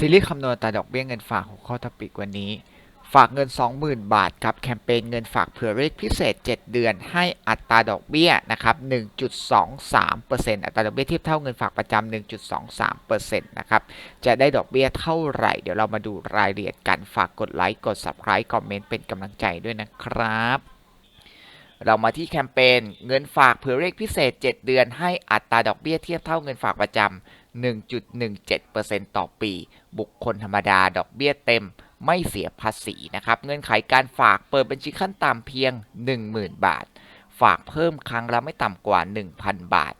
ซีรีส์คำนวณอัตาดอกเบี้ยเงินฝากหัวข้อทปิกวันนี้ ฝากเงิน 20,000 บาทกับแคมเปญเงินฝากเผื่อเลขพิเศษ 7 เดือน ให้อัตราดอกเบี้ยนะครับ 1.23%อัตราดอกเบี้ยเทียบเท่าเงินฝากประจำ 1.23%นะครับ จะได้ดอกเบี้ยเท่าไหร่ เดี๋ยวเรามาดูรายละเอียดกัน ฝากกดไลค์ กด subscribe คอมเมนต์เป็นกำลังใจด้วยนะครับเรามาที่แคมเปญเงินฝากเผื่อเลขพิเศษ 7 เดือนให้อัตราดอกเบี้ยเทียบเท่าเงินฝากประจำ 1.17%ต่อปี บุคคลธรรมดาดอกเบี้ยเต็มไม่เสียภาษีนะครับ เงื่อนไขการฝากเปิดบัญชีขั้นต่ำเพียง 10,000 บาท ฝากเพิ่มครั้งละไม่ต่ำกว่า 1,000 บาท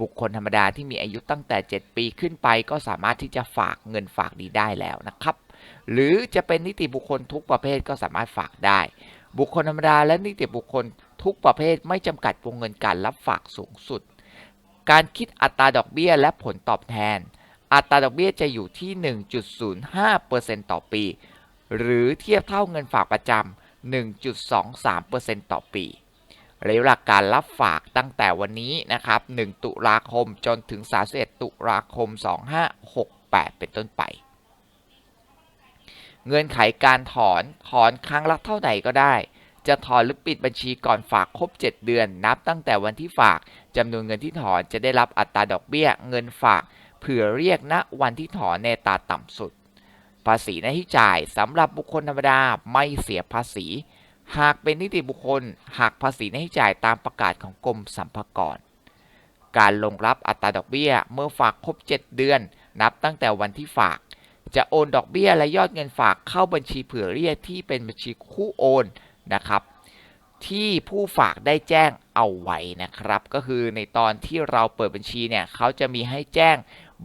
บุคคลธรรมดาที่มีอายุตั้งแต่ 7 ปีขึ้นไป ก็สามารถที่จะฝากเงินฝากนี้ได้แล้วนะครับ หรือจะเป็นนิติบุคคลทุกประเภทก็สามารถฝากได้ บุคคลธรรมดาและนิติบุคคลทุกประเภทไม่จำกัดวงเงินการรับฝากสูงสุด การคิดอัตราดอกเบี้ยและผลตอบแทน อัตราดอกเบี้ยจะอยู่ที่ 1.05%ต่อปี หรือเทียบเท่าเงินฝากประจำ 1.23%ต่อปีระยะเวลาการรับฝากตั้งแต่วันนี้นะครับ 1 ตุลาคมจนถึง 31 ตุลาคม 2568 เป็นต้นไป เงื่อนไขการถอน ถอนครั้งละเท่าไหร่ก็ได้ จะถอนหรือปิดบัญชีก่อนฝากครบ 7 เดือน นับตั้งแต่วันที่ฝากจำนวนเงินที่ถอนจะได้รับอัตราดอกเบี้ย เงินฝากเผื่อเรียกณวันที่ถอนในตาต่ำสุด ภาษีหน้าที่จ่ายสำหรับบุคคลธรรมดาไม่เสียภาษี หากเป็นนิติบุคคลหักภาษีหน้าที่จ่ายตามประกาศของกรมสรรพากรการลงรับอัตราดอกเบี้ยเมื่อฝากครบ 7 เดือน นับตั้งแต่วันที่ฝาก จะโอนดอกเบี้ยและยอดเงินฝากเข้าบัญชีเผื่อเรียกที่เป็นบัญชีคู่โอน นะครับ ที่ผู้ฝากได้แจ้งเอาไว้นะครับ ก็คือในตอนที่เราเปิดบัญชีเนี่ยเขาจะมีให้แจ้ง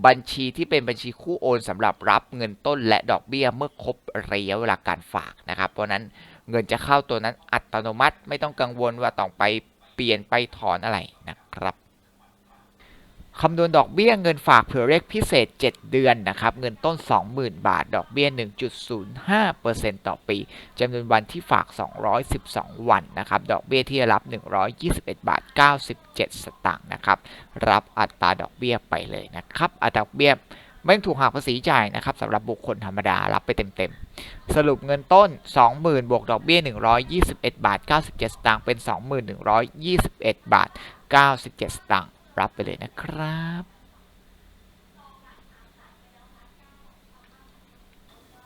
บัญชีที่เป็นบัญชีคู่โอนสำหรับรับเงินต้นและดอกเบี้ยเมื่อครบระยะเวลาการฝากนะครับ เพราะนั้นเงินจะเข้าตัวนั้นอัตโนมัติไม่ต้องกังวลว่าต้องไปเปลี่ยนไปถอนอะไรนะครับ คำนวณดอกเบี้ยเงินฝากเผื่อเรียกพิเศษ 7 เดือนนะครับ เงินต้น 20,000 บาท ดอกเบี้ย 1.05%ต่อปีจำนวนวันที่ฝาก 212 วันนะครับ ดอกเบี้ยที่รับ 121 บาท 97 สตางค์นะครับ รับอัตราดอกเบี้ยไปเลยนะครับ อัตราดอกเบี้ยไม่ถูกหักภาษีจ่ายนะครับสำหรับบุคคลธรรมดารับไปเต็มๆ สรุปเงินต้น 20,000 บวกดอกเบี้ย 121 บาท 97 สตางค์เป็น 2121 บาท 97 สตางค์ รับไปเลยนะครับ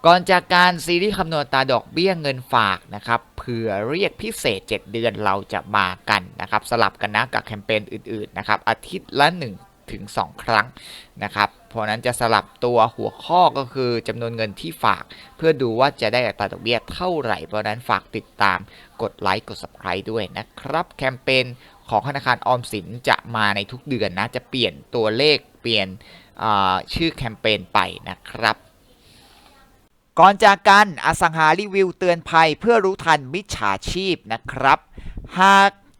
ก่อนจากการซีรีส์คำนวณตาดอกเบี้ยเงินฝากนะครับเผื่อเรียกพิเศษ 7 เดือนเราจะมากันนะครับ สลับกันนะกับแคมเปญอื่นๆนะครับอาทิตย์ละ 1 ถึง 2 ครั้งนะครับ เพราะนั้นจะสลับตัวหัวข้อก็คือจำนวนเงินที่ฝาก เพื่อดูว่าจะได้อัตราดอกเบี้ยเท่าไหร่ เพราะนั้นฝากติดตามกดไลค์กด subscribe ด้วยนะครับ แคมเปญของธนาคารออมสินจะมาในทุกเดือนนะ จะเปลี่ยนตัวเลขเปลี่ยนชื่อแคมเปญไปนะครับก่อนจากกันอสังหารีวิวเตือนภัยเพื่อรู้ทันมิจฉาชีพนะครับ หาก